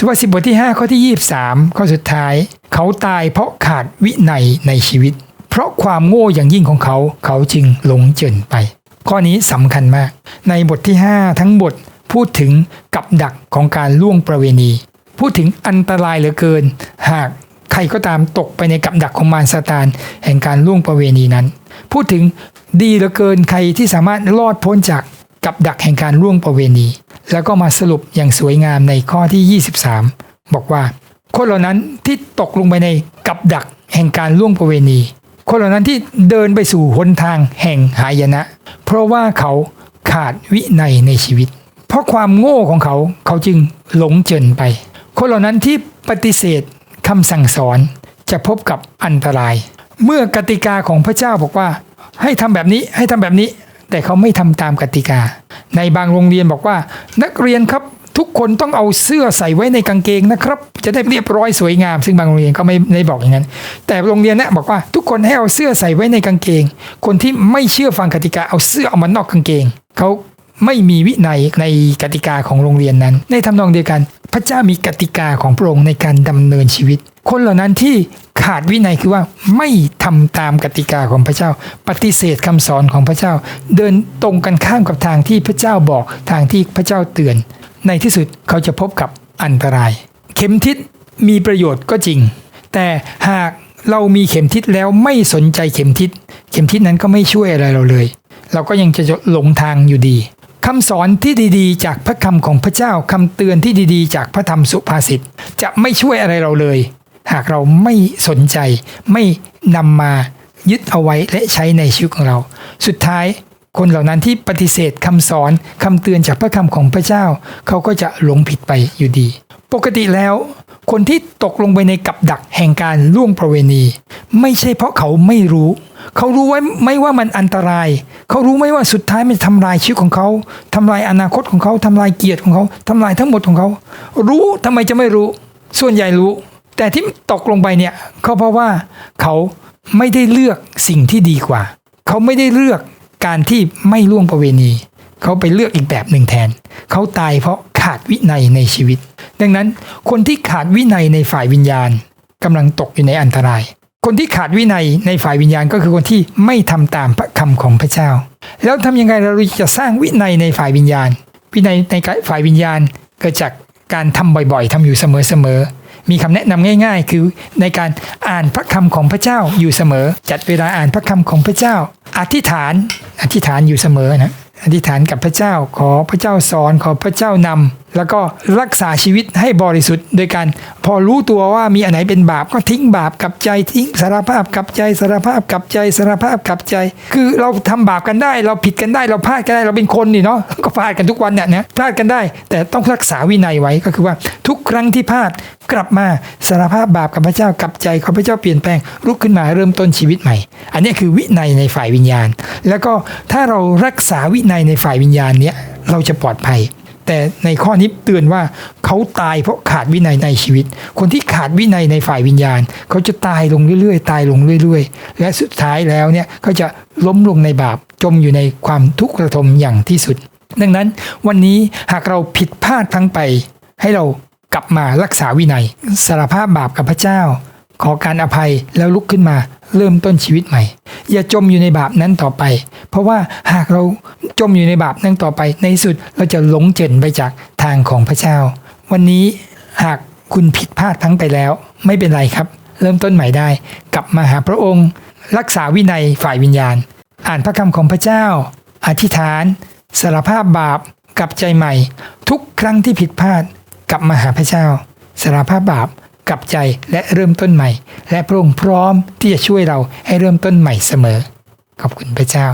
สุภาษิตบทที่ 5 ข้อที่ 23 ข้อสุดท้าย เขาตายเพราะขาดวินัยในชีวิต เพราะความโง่อย่างยิ่งของเขาเขาจึงหลงเจินไป ข้อนี้สำคัญมาก ในบทที่ 5 ทั้งบทพูดถึงกับดักของการล่วงประเวณี พูดถึงอันตรายเหลือเกิน หากใครก็ตามตกไปในกับดักของมารซาตานแห่งการล่วงประเวณีนั้น พูดถึงดีเหลือเกินใครที่สามารถรอดพ้นจากกับดักแห่งการล่วงประเวณี แล้วก็มาสรุปอย่างสวยงามในข้อที่ 23 บอกว่า คนเหล่านั้นที่ตกลงไปในกับดักแห่งการล่วงประเวณี คนเหล่านั้นที่เดินไปสู่หนทางแห่งหายนะ เพราะว่าเขาขาดวินัยในชีวิต เพราะความโง่ของเขาเขาจึงหลงเจินไป คนเหล่านั้นที่ปฏิเสธคำสั่งสอนจะพบกับอันตราย เมื่อกติกาของพระเจ้าบอกว่า ให้ทำแบบนี้ให้ทำแบบนี้ แต่เขาไม่ทำตามกติกา ในบางโรงเรียนบอกว่า นักเรียนครับทุกคนต้องเอาเสื้อใส่ไว้ในกางเกงนะครับ จะได้เรียบร้อยสวยงาม ซึ่งบางโรงเรียนก็ไม่ได้บอกอย่างนั้น แต่โรงเรียนเนะบอกว่าทุกคนให้เอาเสื้อใส่ไว้ในกางเกง คนที่ไม่เชื่อฟังกติกาเอาเสื้อเอามานอกกางเกงเขาไม่มีวินัยในกติกาของโรงเรียนนั้น ในทำนองเดียวกัน พระเจ้ามีกติกาของพระองค์ในการดำเนินชีวิต คนเหล่านั้นที่ขาดวินัยคือว่าไม่ทำตามกติกาของพระเจ้า ปฏิเสธคำสอนของพระเจ้า เดินตรงกันข้ามกับทางที่พระเจ้าบอกทางที่พระเจ้าเตือน ในที่สุดเขาจะพบกับอันตราย เข็มทิศมีประโยชน์ก็จริง แต่หากเรามีเข็มทิศแล้วไม่สนใจเข็มทิศ เข็มทิศนั้นก็ไม่ช่วยอะไรเราเลย เราก็ยังจะหลงทางอยู่ดี คำสอนที่ดีๆ จากพระคำของพระเจ้าคำเตือนที่ดีๆ จากพระธรรมสุภาษิตจะไม่ช่วยอะไรเราเลย หากเราไม่สนใจ ไม่นำมายึดเอาไว้และใช้ในชีวิตของเรา สุดท้ายคนเหล่านั้นที่ปฏิเสธคำสอนคำเตือนจากพระคำของพระเจ้า เขาก็จะหลงผิดไปอยู่ดี ปกติแล้ว คนที่ตกลงไปในกับดักแห่งการล่วงประเวณี ไม่ใช่เพราะเขาไม่รู้ เขารู้ไว้ไม่ว่ามันอันตราย เขารู้ไหมว่าสุดท้ายมันทำลายชีวิตของเขาทำลายอนาคตของเขาทำลายเกียรติของเขาทำลายทั้งหมดของเขา รู้ทำไมจะไม่รู้ ส่วนใหญ่รู้ แต่ที่ตกลงไปเนี่ยเขาเพราะว่าเขาไม่ได้เลือกสิ่งที่ดีกว่า เขาไม่ได้เลือกการที่ไม่ล่วงประเวณี เขาไปเลือกอีกแบบหนึ่งแทน เขาตายเพราะขาดวินัยในชีวิต ดังนั้นคนที่ขาดวินัยในฝ่ายวิญญาณกำลังตกอยู่ในอันตราย คนที่ขาดวินัยในฝ่ายวิญญาณก็คือคนที่ไม่ทำตามพระคำของพระเจ้า แล้วทำยังไงเราจะสร้างวินัยในฝ่ายวิญญาณ วินัยในฝ่ายวิญญาณเกิดจากการทำบ่อยๆทำอยู่เสมอๆมีคำแนะนำง่าย ๆ คือในการอ่านพระคำของพระเจ้าอยู่เสมอ จัดเวลาอ่านพระคำของพระเจ้า อธิษฐานอธิษฐานอยู่เสมอนะอธิษฐานกับพระเจ้าขอพระเจ้าสอนขอพระเจ้านำ แล้วก็รักษาชีวิตให้บริสุทธิ์ โดยการพอรู้ตัวว่ามีอันไหนเป็นบาปก็ทิ้งบาปกับใจทิ้งสารภาพกับใจสารภาพกับใจสารภาพกับใจ คือเราทำบาปกันได้ เราผิดกันได้เราพลาดกันได้เราเป็นคนนี่เนาะก็พลาดกันทุกวันเนี่ยนะพลาดกันได้ แต่ต้องรักษาวินัยไว้ก็คือว่าทุกครั้งที่พลาดกลับมาสารภาพบาปกับพระเจ้ากับใจขอพระเจ้าเปลี่ยนแปลงลุกขึ้นมาเริ่มต้นชีวิตใหม่ อันนี้คือวินัยในฝ่ายวิญญาณ แล้วก็ถ้าเรารักษาวินัยในฝ่ายวิญญาณเนี้ยเราจะปลอดภัย แต่ในข้อนี้เตือนว่าเขาตายเพราะขาดวินัยในชีวิต คนที่ขาดวินัยในฝ่ายวิญญาณ เขาจะตายลงเรื่อยๆ ตายลงเรื่อย ๆ และสุดท้ายแล้วเนี่ยเขาจะล้มลงในบาปจมอยู่ในความทุกข์ระทมอย่างที่สุด ดังนั้นวันนี้หากเราผิดพลาดพลั้งไป ให้เรากลับมารักษาวินัยสารภาพบาปกับพระเจ้า ขอการอภัยแล้วลุกขึ้นมา เริ่มต้นชีวิตใหม่ อย่าจมอยู่ในบาปนั้นต่อไป เพราะว่าหากเราจมอยู่ในบาปนั้นต่อไป ในสุดเราจะหลงเจนไปจากทางของพระเจ้า วันนี้หากคุณผิดพลาดทั้งไปแล้ว ไม่เป็นไรครับ เริ่มต้นใหม่ได้ กลับมาหาพระองค์ รักษาวินัยฝ่ายวิญญาณ อ่านพระคำของพระเจ้า อธิษฐาน สารภาพบาปกลับใจใหม่ ทุกครั้งที่ผิดพลาด กลับมาหาพระเจ้า สารภาพบาป กลับใจและเริ่มต้นใหม่ และพระองค์พร้อมที่จะช่วยเราให้เริ่มต้นใหม่เสมอ ขอบคุณพระเจ้า